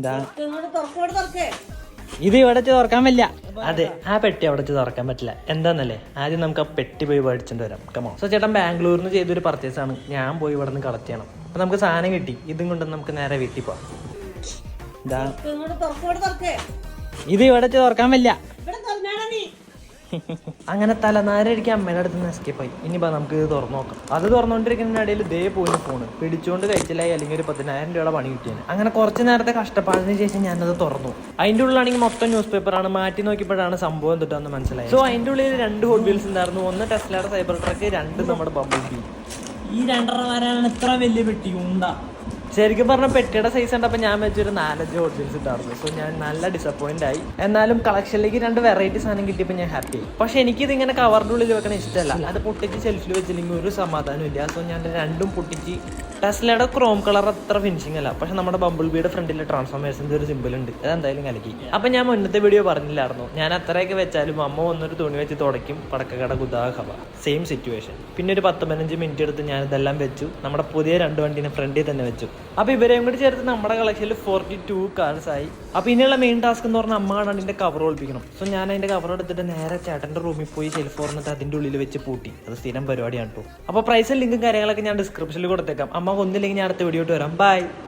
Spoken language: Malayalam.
ഇതാ ഇവിടെ തുറക്കാൻ പറ്റില്ല. അതെ ആ പെട്ടി അവിടെ തുറക്കാൻ പറ്റില്ല. എന്താന്നല്ലേ? ആദ്യം നമുക്ക് ആ പെട്ടി പോയി മേടിച്ചിട്ട് വരാം. കമോ സോ ചേട്ടൻ ബാംഗ്ലൂരിൽ നിന്ന് ചെയ്തൊരു പർച്ചേസ് ആണ്. ഞാൻ പോയി ഇവിടെ നിന്ന് കളക്ട് ചെയ്യണം. അപ്പൊ നമുക്ക് സാധനം കിട്ടി. ഇതും കൊണ്ട് നമുക്ക് നേരെ വീട്ടിൽ പോവാം. ഇതാ ഇവിടെ തുറക്കാൻ പറ്റില്ല. അങ്ങനെ തലനാരടിക്ക് അമ്മയുടെ അടുത്ത് നിന്ന് എസ്കേപ്പ് ആയി. നമുക്ക് ഇത് തുറന്നു നോക്കാം. അത് തുറന്നുകൊണ്ടിരിക്കുന്ന ഇടയിൽ ദേ പോയി ഫോണ് പിടിച്ചുകൊണ്ട് കഴിച്ചില്ലായി അല്ലെങ്കിൽ ഒരു പതിനായിരം രൂപയുടെ പണി കിട്ടിയാണ് അങ്ങനെ കുറച്ച് നേരത്തെ കഷ്ടപ്പാടിന് ശേഷം ഞാനത് തുറന്നു. അതിന്റെ ഉള്ളിലാണെങ്കിൽ മൊത്തം ന്യൂസ് പേപ്പറാണ് മാറ്റി നോക്കിയപ്പോഴാണ് സംഭവം തൊട്ടെന്ന് മനസ്സിലായി സോ അതിന്റെ ഉള്ളിൽ രണ്ട് ഹോട്ട് വീൽസ് ഉണ്ടായിരുന്നു. ഒന്ന് ടെസ്ലയുടെ സൈബർ ട്രക്ക് രണ്ട് നമ്മുടെ ബബിൾ ബി ഈ രണ്ടര വരാനാണ് ഇത്ര വലിയ പെട്ടി ഉണ്ടാ. ശരിക്കും പറഞ്ഞ പെട്ടിയുടെ സൈസ് കണ്ടപ്പോൾ ഞാൻ വെച്ചൊരു നാലഞ്ച് വീൽസ് ഉണ്ടായിരുന്നു. സോ ഞാൻ നല്ല ഡിസപ്പോയിന്റ് ആയി. എന്നാലും കളക്ഷനിലേക്ക് രണ്ട് വെറൈറ്റി സാധനം കിട്ടിയപ്പോൾ ഞാൻ ഹാപ്പി പക്ഷെ എനിക്ക് എനിക്കിത് ഇങ്ങനെ കവറിന്റെ ഉള്ളിൽ വെക്കണ ഇഷ്ടമല്ല അത് പൊട്ടിച്ച് ഷെൽഫിൽ വെച്ചില്ലെങ്കിൽ ഒരു സമാധാനം ഇല്ല. സോ ഞാൻ രണ്ടും പൊട്ടിച്ച് ടെസ്ലയുടെ ക്രോം കളർ അത്ര ഫിനിഷിംഗ് അല്ല. പക്ഷെ നമ്മുടെ ബമ്പിൾ ബിയുടെ ഫ്രണ്ടിലെ ട്രാൻസ്ഫോർമേഷന്റെ ഒരു സിമ്പിൾ ഉണ്ട്. അത് എന്തായാലും കലക്കി. അപ്പം ഞാൻ മുന്നത്തെ വീഡിയോ പറഞ്ഞില്ലായിരുന്നു. ഞാൻ അത്രയൊക്കെ വെച്ചാലും അമ്മ വന്നൊരു തുണി വെച്ച് തുടയ്ക്കും. പടക്കക്കട കുതാഹവ. സെയിം സിറ്റുവേഷൻ പിന്നെ ഒരു പത്ത് പതിനഞ്ച് മിനിറ്റ് എടുത്ത് ഞാൻ ഇതെല്ലാം വെച്ചു. നമ്മുടെ പുതിയ രണ്ട് വണ്ടീനെ ഫ്രണ്ടിൽ തന്നെ വെച്ചു. അപ്പോൾ ഇവരെയും കൂടി ചേർത്ത് നമ്മുടെ കളക്ഷനിൽ ഫോർട്ടി ടു കാർസ് ആയി. അപ്പോൾ ഇനിയുള്ള മെയിൻ ടാസ്ക് എന്ന് പറഞ്ഞാൽ അമ്മ അതിന്റെ കവർ ഒളിപ്പിക്കണം. സോ ഞാൻ അതിന്റെ കവർ എടുത്തിട്ട് നേരെ ചേട്ടന്റെ റൂമിൽ പോയി ഷെൽഫ് ഓർന്നിട്ട് അതിന്റെ ഉള്ളിൽ വെച്ച് പൂട്ടി. അത് സ്ഥിരം പരിപാടിയാണ് കേട്ടോ അപ്പോൾ പ്രൈസും ലിങ്കും കാര്യങ്ങളൊക്കെ ഞാൻ ഡിസ്ക്രിപ്ഷനിൽ കൊടുത്തേക്കാം. അമ്മ ഒന്നില്ലെങ്കിൽ ഞാൻ അടുത്ത വീഡിയോ വരാം. ബൈ